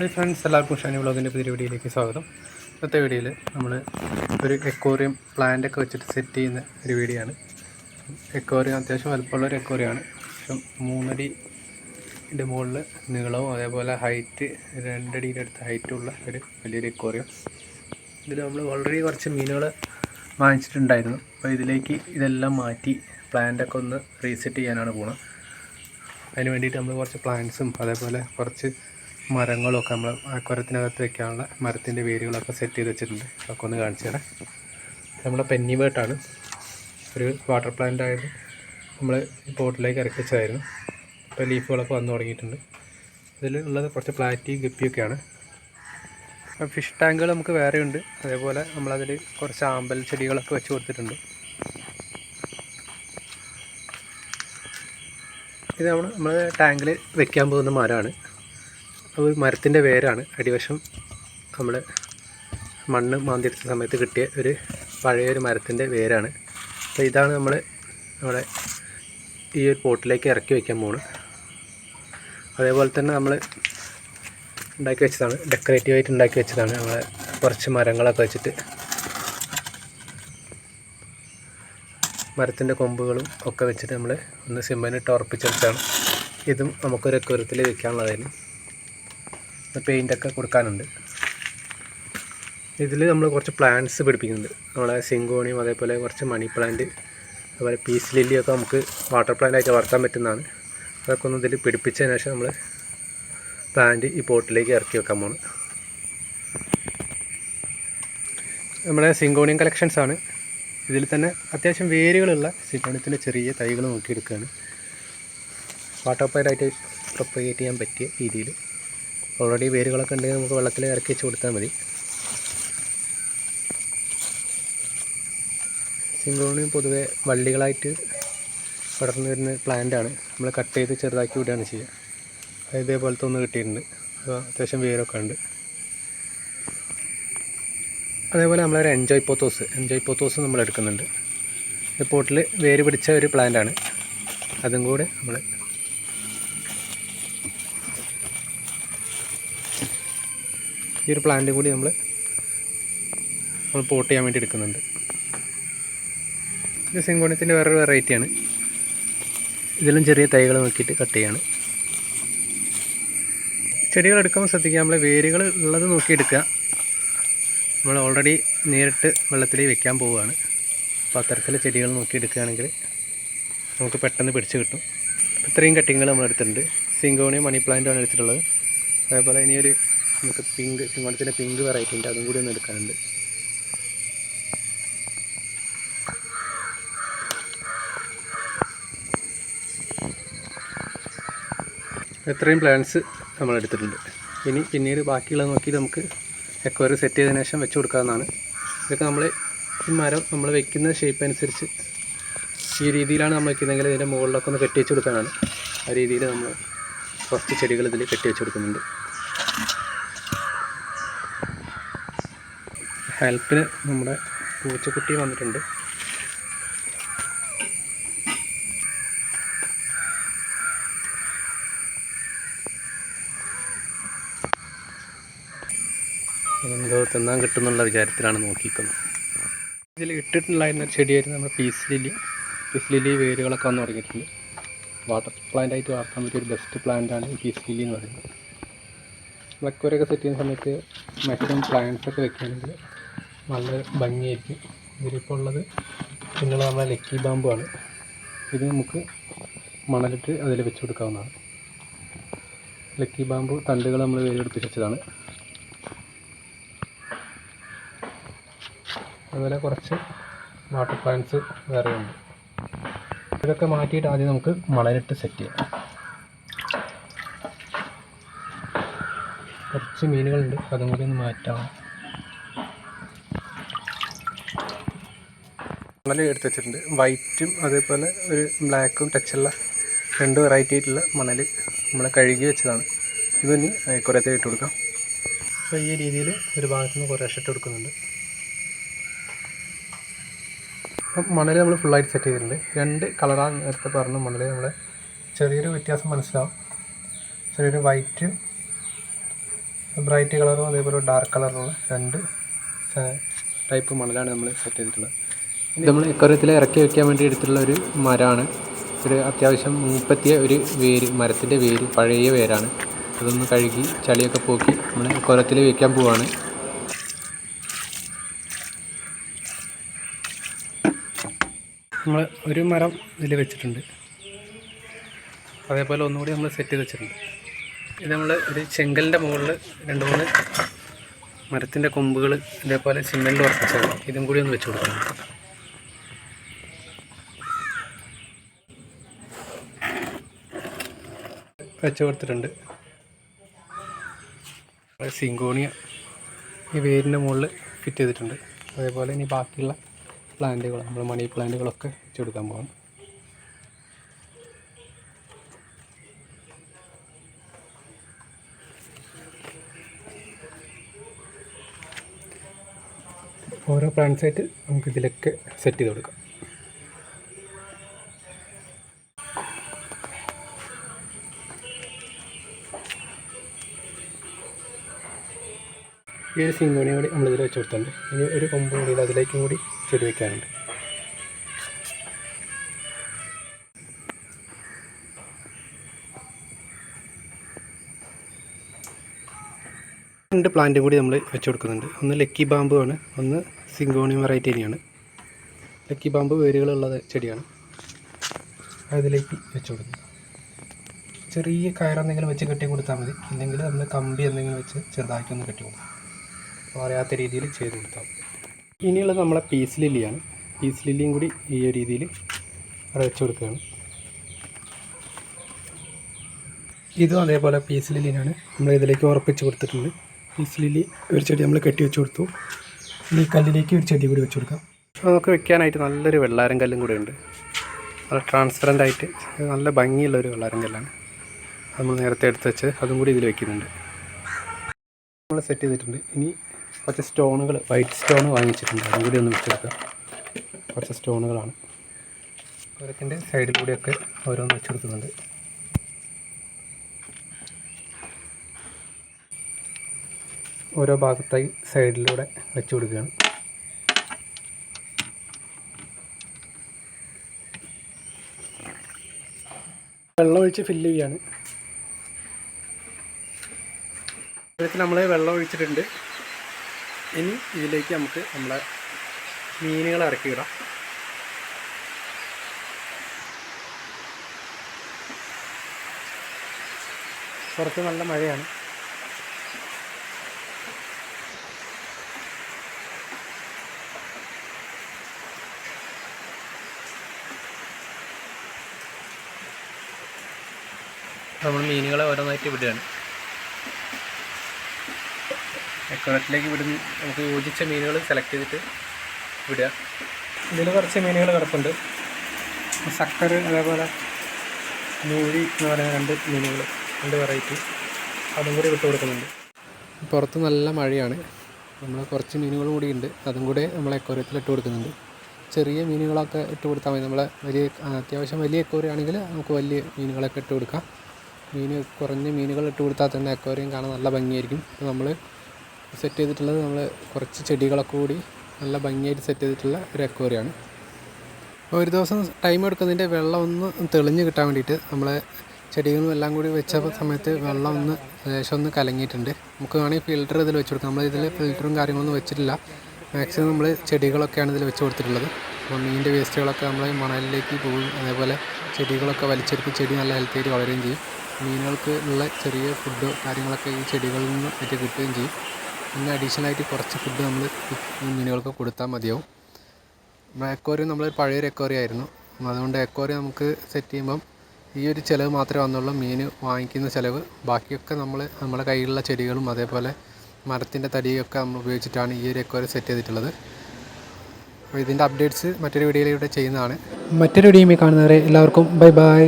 Hi friends എല്ലാവർക്കും ഷാനി വ്ളോഗിന്റെ പുതിയ വീഡിയോയിലേക്ക് സ്വാഗതം. ഇന്നത്തെ വീഡിയോയിൽ നമ്മൾ ഒരു എക്കോറിയം പ്ലാന്റ് ഒക്കെ വെച്ചിട്ട് സെറ്റ് ചെയ്യുന്ന ഒരു വീഡിയോ ആണ്. എക്കോറിയം അത്യാവശ്യം വലുപ്പമുള്ള ഒരു എക്കോറിയമാണ് പക്ഷം മൂന്നടിന്റെ മുകളിൽ നീളവും അതേപോലെ ഹൈറ്റ് രണ്ടടിയുടെ അടുത്ത് ഹൈറ്റുള്ള ഒരു വലിയൊരു എക്കോറിയം ഇതിൽ നമ്മൾ ഓൾറെഡി കുറച്ച് മീനുകൾ വാങ്ങിച്ചിട്ടുണ്ടായിരുന്നു. അപ്പോൾ ഇതിലേക്ക് ഇതെല്ലാം മാറ്റി പ്ലാന്റൊക്കെ ഒന്ന് റീസെറ്റ് ചെയ്യാനാണ് പോകുന്നത് അതിന് വേണ്ടിയിട്ട് നമ്മൾ കുറച്ച് പ്ലാന്റ്സും അതേപോലെ കുറച്ച് മരങ്ങളൊക്കെ നമ്മൾ അക്വരത്തിനകത്ത് വെക്കാനുള്ള മരത്തിന്റെ വേരുകളൊക്കെ സെറ്റ് ചെയ്ത് വെച്ചിട്ടുണ്ട്. അതൊക്കെ ഒന്ന് കാണിച്ചു തരാം. നമ്മുടെ പെന്നിവേട്ടാണ്. ഒരു വാട്ടർ പ്ലാന്റ് ആയത് നമ്മൾ ബോട്ടിലേക്ക് പോട്ടിലേക്ക് ഇറക്കി വെച്ചതായിരുന്നു. ഇപ്പോൾ ലീഫുകളൊക്കെ വന്നു തുടങ്ങിയിട്ടുണ്ട്. ഇതിൽ ഉള്ളത് കുറച്ച് പ്ലാറ്റി ഗപ്പിയൊക്കെയാണ്. ഫിഷ് ടാങ്കുകൾ നമുക്ക് വേറെയുണ്ട് അതേപോലെ നമ്മളതിൽ കുറച്ച് ആമ്പൽ ചെടികളൊക്കെ വെച്ച് കൊടുത്തിട്ടുണ്ട്. ഇത് നമ്മൾ നമ്മൾ ടാങ്കിൽ വെക്കാൻ പോകുന്ന മരമാണ്. ഒരു മരത്തിന്റെ വേരാണ്. അടിവശം നമ്മൾ മണ്ണ് മാന്തിയെടുത്ത സമയത്ത് കിട്ടിയ ഒരു പഴയൊരു മരത്തിന്റെ വേരാണ്. അപ്പോൾ ഇതാണ് നമ്മൾ നമ്മുടെ ഈ ഒരു പോട്ടിലേക്ക് ഇറക്കി വയ്ക്കാൻ പോകുന്നത് അതേപോലെ തന്നെ നമ്മൾ ഉണ്ടാക്കി വെച്ചതാണ്. ഡെക്കറേറ്റീവായിട്ട് ഉണ്ടാക്കി വെച്ചതാണ് നമ്മൾ കുറച്ച് മരങ്ങളൊക്കെ വെച്ചിട്ട്. മരത്തിന്റെ കൊമ്പുകളും ഒക്കെ വെച്ചിട്ട് നമ്മൾ ഒന്ന് സിമ്മനിട്ട് ഉറപ്പിച്ചെടുത്താണ്. ഇതും നമുക്കൊരു എക്കുരത്തിൽ വെക്കാനുള്ളതായിരുന്നു പെയിന്റൊക്കെ കൊടുക്കാനുണ്ട്. ഇതിൽ നമ്മൾ കുറച്ച് പ്ലാന്റ്സ് പിടിപ്പിക്കുന്നുണ്ട്. നമ്മളെ സിങ്കോണിയും അതേപോലെ കുറച്ച് മണി പ്ലാന്റ് അതുപോലെ പീസ് ലില്ലിയൊക്കെ നമുക്ക് വാട്ടർ പ്ലാന്റ് ആയിട്ട് വളർത്താൻ പറ്റുന്നതാണ്. അതൊക്കെ ഒന്ന് ഇതിൽ പിടിപ്പിച്ചതിന് ശേഷം നമ്മൾ പ്ലാന്റ് ഈ പോട്ടിലേക്ക് ഇറക്കി വെക്കാൻ പോണ്. നമ്മുടെ സിങ്കോണിയം കളക്ഷൻസ് ആണ്. ഇതിൽ തന്നെ അത്യാവശ്യം വേരുകളുള്ള സിങ്കോണിയത്തിന്റെ ചെറിയ തൈകൾ നോക്കിയെടുക്കുകയാണ് വാട്ടർ പ്ലാന്റായിട്ട് പ്രൊപ്പഗേറ്റ് ചെയ്യാൻ പറ്റിയ രീതിയിൽ ഓൾറെഡി വേരുകളൊക്കെ ഉണ്ടെങ്കിൽ നമുക്ക് വെള്ളത്തിൽ ഇറക്കി വെച്ച് കൊടുത്താൽ മതി. സിംഗ്രോണി പൊതുവേ വള്ളികളായിട്ട് പടർന്നു വരുന്ന പ്ലാന്റ് ആണ്. നമ്മൾ കട്ട് ചെയ്ത് ചെറുതാക്കി വിടുകയാണ് ചെയ്യുക. ഇതേപോലത്തെ ഒന്ന് കിട്ടിയിട്ടുണ്ട്. അത് അത്യാവശ്യം വേരൊക്കെ ഉണ്ട്. അതേപോലെ നമ്മളൊരു എൻജോയ് പോത്തോസ് എൻജോയ് പോത്തോസ് നമ്മൾ എടുക്കുന്നുണ്ട്. ഈ പോട്ടിൽ വേര് പിടിച്ച ഒരു പ്ലാന്റ് ആണ്. അതും കൂടെ നമ്മൾ ഈ ഒരു പ്ലാന്റും കൂടി നമ്മൾ നമ്മൾ പോട്ട് ചെയ്യാൻ വേണ്ടി എടുക്കുന്നുണ്ട്. ഇത് സിങ്കോണിയത്തിന്റെ വേറൊരു വെറൈറ്റിയാണ് ഇതിലും ചെറിയ തൈകൾ നോക്കിയിട്ട് കട്ട് ചെയ്യാണ്. ചെടികൾ എടുക്കുമ്പോൾ ശ്രദ്ധിക്കുക നമ്മൾ വേരുകൾ ഉള്ളത് നോക്കിയെടുക്കുക നമ്മൾ ഓൾറെഡി നേരിട്ട് വെള്ളത്തിൽ വെക്കാൻ പോവുകയാണ്. അപ്പോൾ അത്തരത്തിൽ ചെടികൾ നോക്കിയെടുക്കുകയാണെങ്കിൽ നമുക്ക് പെട്ടെന്ന് പിടിച്ച് കിട്ടും. ഇത്രയും കട്ടിങ്ങുകൾ നമ്മൾ എടുത്തിട്ടുണ്ട്. സിങ്കോണിയും മണി പ്ലാന്റുമാണ് എടുത്തിട്ടുള്ളത്. അതേപോലെ ഇനിയൊരു നമുക്ക് പിങ്ക് സിങ്കോണത്തിന്റെ പിങ്ക് വെറൈറ്റി ഉണ്ട്. അതും കൂടി ഒന്ന് എടുക്കാനുണ്ട്. ഇത്രയും പ്ലാന്റ്സ് നമ്മൾ എടുത്തിട്ടുണ്ട്. ഇനി പിന്നീട് ബാക്കിയുള്ളത് നോക്കി നമുക്ക് എക്വയറി സെറ്റ് ചെയ്തതിനു ശേഷം വെച്ച് കൊടുക്കാവുന്നതാണ്. ഇതൊക്കെ നമ്മൾ ഈ മരം നമ്മൾ വെക്കുന്ന ഷേപ്പ് അനുസരിച്ച് ഈ രീതിയിലാണ് നമ്മൾ വെക്കുന്നതെങ്കിൽ ഇതിന്റെ മുകളിലൊക്കെ ഒന്ന് കെട്ടി വെച്ച് കൊടുക്കാനാണ്. ആ രീതിയിൽ നമ്മൾ കുറച്ച് ചെടികൾ ഇതിൽ കെട്ടി വെച്ച് കൊടുക്കുന്നുണ്ട്. ഹെൽപ്പിന് നമ്മുടെ പൂച്ചക്കുട്ടി വന്നിട്ടുണ്ട്. എന്തോ തിന്നാൻ കിട്ടുന്നുള്ള വിചാരത്തിലാണ് നോക്കിക്കുന്നത് ഇതിൽ ഇട്ടിട്ടുണ്ടായിരുന്ന ചെടിയായിരുന്നു നമ്മുടെ പീസ് ലില്ലി. പീസ് ലില്ലി വേരുകളൊക്കെ വന്ന് തുടങ്ങിയിട്ടുണ്ട് വാട്ടർ പ്ലാന്റ് ആയിട്ട് വളർത്താൻ പറ്റിയ ഒരു ബെസ്റ്റ് പ്ലാന്റ് ആണ് ഈ പീസ് ലില്ലി എന്ന് പറയുന്നത്. ബ്ലക്കോരൊക്കെ സെറ്റ് ചെയ്യുന്ന സമയത്ത് മാക്സിമം പ്ലാന്റ്സ് ഒക്കെ വെക്കുകയാണെങ്കിൽ നല്ല ഭംഗിയായിരിക്കും. ഇതിലിപ്പോൾ ഉള്ളത് പിന്നുള്ള നമ്മുടെ ലക്കി ബാമ്പു ആണ്. ഇത് നമുക്ക് മണലിട്ട് അതിൽ വെച്ച് കൊടുക്കാവുന്നതാണ്. ലക്കി ബാമ്പു തണ്ടുകൾ നമ്മൾ വേരെടുപ്പിച്ചതാണ് അതുപോലെ കുറച്ച് വാട്ടർ പ്ലാന്റ്സ് ഉണ്ട്. ഇതൊക്കെ മാറ്റിയിട്ട് ആദ്യം നമുക്ക് മണലിട്ട് സെറ്റ് ചെയ്യാം. കുറച്ച് മീനുകളുണ്ട് അതും കൂടി ഒന്ന് മാറ്റാം. മണൽ എടുത്ത് വെച്ചിട്ടുണ്ട്. വൈറ്റും അതേപോലെ ഒരു ബ്ലാക്കും ടച്ചുള്ള രണ്ട് വെറൈറ്റി ആയിട്ടുള്ള മണൽ നമ്മൾ കഴുകി വെച്ചതാണ്. ഇതിനി കുറേത്തെ ഇട്ട് കൊടുക്കാം. അപ്പോൾ ഈ രീതിയിൽ ഒരു ഭാഗത്ത് നിന്ന് കുറേ ഇട്ട് കൊടുക്കുന്നുണ്ട്. അപ്പം മണൽ നമ്മൾ ഫുള്ളായിട്ട് സെറ്റ് ചെയ്തിട്ടുണ്ട്. രണ്ട് കളറാണ് നേരത്തെ പറഞ്ഞ മണൽ നമ്മൾ ചെറിയൊരു വ്യത്യാസം മനസ്സിലാവും. ചെറിയൊരു വൈറ്റ് ബ്രൈറ്റ് കളറും അതേപോലെ ഡാർക്ക് കളറുള്ള രണ്ട് ടൈപ്പ് മണലാണ് നമ്മൾ സെറ്റ് ചെയ്തിട്ടുള്ളത്. നമ്മൾ ഇക്കൊല്ലത്തിൽ ഇറക്കി വെക്കാൻ വേണ്ടി എടുത്തിട്ടുള്ള ഒരു മരമാണ് ഒരു അത്യാവശ്യം മൂപ്പത്തിയ ഒരു വേര് മരത്തിന്റെ വേര് പഴയ വേരാണ്. അതൊന്ന് കഴുകി ചളിയൊക്കെ പോക്കി നമ്മൾ ഇക്കൊല്ലത്തിൽ വെക്കാൻ പോവാണ്. നമ്മൾ ഒരു മരം ഇതിൽ വെച്ചിട്ടുണ്ട്. അതേപോലെ ഒന്നുകൂടി നമ്മൾ സെറ്റ് ചെയ്ത് വെച്ചിട്ടുണ്ട്. ഇത് നമ്മൾ ഒരു ചെങ്കലിന്റെ മുകളിൽ രണ്ട് മൂന്ന് മരത്തിന്റെ കൊമ്പുകൾ ഇതേപോലെ സിമെന്റ് ഉറപ്പിച്ചത് ഇതും കൂടി ഒന്ന് വെച്ച് കൊടുക്കണം. വെച്ച് കൊടുത്തിട്ടുണ്ട് സിങ്കോണിയ ഈ വേരിന്റെ മുകളിൽ ഫിറ്റ് ചെയ്തിട്ടുണ്ട്. അതേപോലെ ഇനി ബാക്കിയുള്ള പ്ലാന്റുകൾ നമ്മൾ മണി പ്ലാന്റുകളൊക്കെ വെച്ച് കൊടുക്കാൻ പോകണം ഓരോ പ്ലാന്റ്സായിട്ട് നമുക്ക് ഇതിലൊക്കെ സെറ്റ് ചെയ്ത് കൊടുക്കാം. ഈ ഒരു കൂടി നമ്മളിതിൽ വെച്ച് കൊടുത്തിട്ടുണ്ട്. ഇനി ഒരു കൊമ്പ് കൂടി അതിലേക്കും കൂടി ചെടി വെക്കാനുണ്ട്. രണ്ട് പ്ലാന്റും കൂടി നമ്മൾ വെച്ച് കൊടുക്കുന്നുണ്ട്. ഒന്ന് ലക്കി ബാമ്പു ആണ് ഒന്ന് സിങ്കോണി വെറൈറ്റി തന്നെയാണ്. ലക്കി ബാമ്പ് വേരുകളുള്ള ചെടിയാണ്. അതിലേക്ക് വെച്ച് കൊടുക്കുന്നു. ചെറിയ കയറെന്തെങ്കിലും വെച്ച് കെട്ടി കൊടുത്താൽ മതി. ഇല്ലെങ്കിൽ നമ്മൾ കമ്പി എന്തെങ്കിലും വെച്ച് ചെറുതാക്കി ഒന്ന് കെട്ടി കൊടുക്കും പറയാത്ത രീതിയിൽ ചെയ്ത് കൊടുത്താൽ ഇനിയുള്ളത് നമ്മളെ പീസ് ലില്ലിയാണ് പീസ് ലില്ലിയും കൂടി ഈ ഒരു രീതിയിൽ വെച്ച് കൊടുക്കുകയാണ്. ഇതും അതേപോലെ പീസ് ലില്ലിനാണ് നമ്മൾ ഇതിലേക്ക് ഉറപ്പിച്ച് കൊടുത്തിട്ടുണ്ട്. പീസ് ലില്ലി ഒരു ചെടി നമ്മൾ കെട്ടി വെച്ച് കൊടുത്തു. ഈ കല്ലിലേക്ക് ഒരു ചെടി കൂടി വെച്ച് കൊടുക്കാം. നമുക്ക് വെക്കാനായിട്ട് നല്ലൊരു വെള്ളാരം കല്ലും കൂടെ ഉണ്ട്. നല്ല ട്രാൻസ്പെറന്റ് ആയിട്ട് നല്ല ഭംഗിയുള്ളൊരു വെള്ളാരം കല്ലാണ്. നമ്മൾ നേരത്തെ എടുത്ത് വെച്ച് അതും കൂടി ഇതിൽ വെക്കുന്നുണ്ട്. നമ്മൾ സെറ്റ് ചെയ്തിട്ടുണ്ട്. ഇനി കുറച്ച് സ്റ്റോണുകൾ വൈറ്റ് സ്റ്റോൺ വാങ്ങിച്ചിട്ടുണ്ട്. അതും കൂടി ഒന്ന് വെച്ചെടുക്കാം. കുറച്ച് സ്റ്റോണുകളാണ്. ഓരോത്തിന്റെ സൈഡിലൂടെയൊക്കെ ഓരോന്ന് വെച്ചെടുക്കുന്നുണ്ട്. ഓരോ ഭാഗത്തായി സൈഡിലൂടെ വെച്ച് കൊടുക്കുകയാണ്. വെള്ളമൊഴിച്ച് ഫില്ല് ചെയ്യാണ്. നമ്മൾ വെള്ളം ഒഴിച്ചിട്ടുണ്ട് ഇനി ഇതിലേക്ക് നമുക്ക് നമ്മളെ മീനുകൾ ഇറക്കി വിടാം പുറത്ത് നല്ല മഴയാണ്. നമ്മൾ മീനുകളെ ഓരോന്നായിട്ട് വിടുകയാണ് എക്കോണത്തിലേക്ക് വിടുന്ന നമുക്ക് യോജിച്ച മീനുകൾ സെലക്ട് ചെയ്തിട്ട് വിടുക. ഇതിൽ കുറച്ച് മീനുകൾ കിടപ്പുണ്ട്. സക്കർ അതേപോലെ മൂഴി എന്ന് പറയുന്ന രണ്ട് മീനുകൾ രണ്ട് വെറൈറ്റി അതും കൂടി വിട്ട് കൊടുക്കുന്നുണ്ട്. പുറത്ത് നല്ല മഴയാണ്. നമ്മൾ കുറച്ച് മീനുകളും കൂടി ഉണ്ട് അതും കൂടെ നമ്മൾ എക്കോറിയത്തിൽ ഇട്ട് കൊടുക്കുന്നുണ്ട്. ചെറിയ മീനുകളൊക്കെ ഇട്ട് കൊടുത്താൽ മതി. നമ്മളെ വലിയ അത്യാവശ്യം വലിയ എക്കോറിയം ആണെങ്കിൽ നമുക്ക് വലിയ മീനുകളൊക്കെ ഇട്ട് കൊടുക്കാം. മീൻ കുറഞ്ഞ മീനുകൾ ഇട്ട് കൊടുത്താൽ തന്നെ അക്വേറിയം കാണാൻ നല്ല ഭംഗിയായിരിക്കും. അപ്പോൾ നമ്മൾ സെറ്റ് ചെയ്തിട്ടുള്ളത് നമ്മൾ കുറച്ച് ചെടികളൊക്കെ കൂടി നല്ല ഭംഗിയായിട്ട് സെറ്റ് ചെയ്തിട്ടുള്ള ഒരു അക്വേറിയാണ് അപ്പോൾ ഒരു ദിവസം ടൈം എടുക്കുന്നതിന്റെ വെള്ളം ഒന്ന് തെളിഞ്ഞ് കിട്ടാൻ വേണ്ടിയിട്ട് നമ്മൾ ചെടികളും എല്ലാം കൂടി വെച്ച സമയത്ത് വെള്ളം ഒന്ന് ശേഷം ഒന്ന് കലങ്ങിയിട്ടുണ്ട്. നമുക്ക് വേണമെങ്കിൽ ഫിൽറ്റർ ഇതിൽ വെച്ച് കൊടുക്കാം. നമ്മൾ ഇതിൽ ഫിൽറ്ററും കാര്യങ്ങളൊന്നും വെച്ചിട്ടില്ല. മാക്സിമം നമ്മൾ ചെടികളൊക്കെയാണ് ഇതിൽ വെച്ച് കൊടുത്തിട്ടുള്ളത്. അപ്പോൾ മീനിന്റെ വേസ്റ്റുകളൊക്കെ നമ്മൾ മണലിലേക്ക് പോകും. അതേപോലെ ചെടികളൊക്കെ വലിച്ചെടുത്ത് ചെടി നല്ല ഹെൽത്തി ആയിട്ട് വളരുകയും ചെയ്യും. മീനുകൾക്ക് ഉള്ള ചെറിയ ഫുഡ് കാര്യങ്ങളൊക്കെ ഈ ചെടികളിൽ നിന്ന് പറ്റി കിട്ടുകയും ചെയ്യും. പിന്നെ അഡീഷണൽ ആയിട്ട് കുറച്ച് ഫുഡ് നമ്മൾ മീനുകൾക്ക് കൊടുത്താൽ മതിയാവും. എക്കോറിയം നമ്മൾ പഴയൊരു എക്കോറിയം ആയിരുന്നു. അതുകൊണ്ട് എക്കോറിയം നമുക്ക് സെറ്റ് ചെയ്യുമ്പം ഈ ഒരു ചിലവ് മാത്രമേ വന്നുള്ളൂ. മീൻ വാങ്ങിക്കുന്ന ചിലവ്. ബാക്കിയൊക്കെ നമ്മൾ നമ്മുടെ കയ്യിലുള്ള ചെടികളും അതേപോലെ മരത്തിന്റെ തടിയൊക്കെ നമ്മൾ ഉപയോഗിച്ചിട്ടാണ് ഈ ഒരു എക്കോറിയം സെറ്റ് ചെയ്തിട്ടുള്ളത്. അപ്പോൾ ഇതിന്റെ അപ്ഡേറ്റ്സ് മറ്റൊരു വീഡിയോയിലൂടെ ചെയ്യുന്നതാണ്. മറ്റൊരു വീഡിയോയുമായി കാണുന്നവരെ എല്ലാവർക്കും ബൈ ബൈ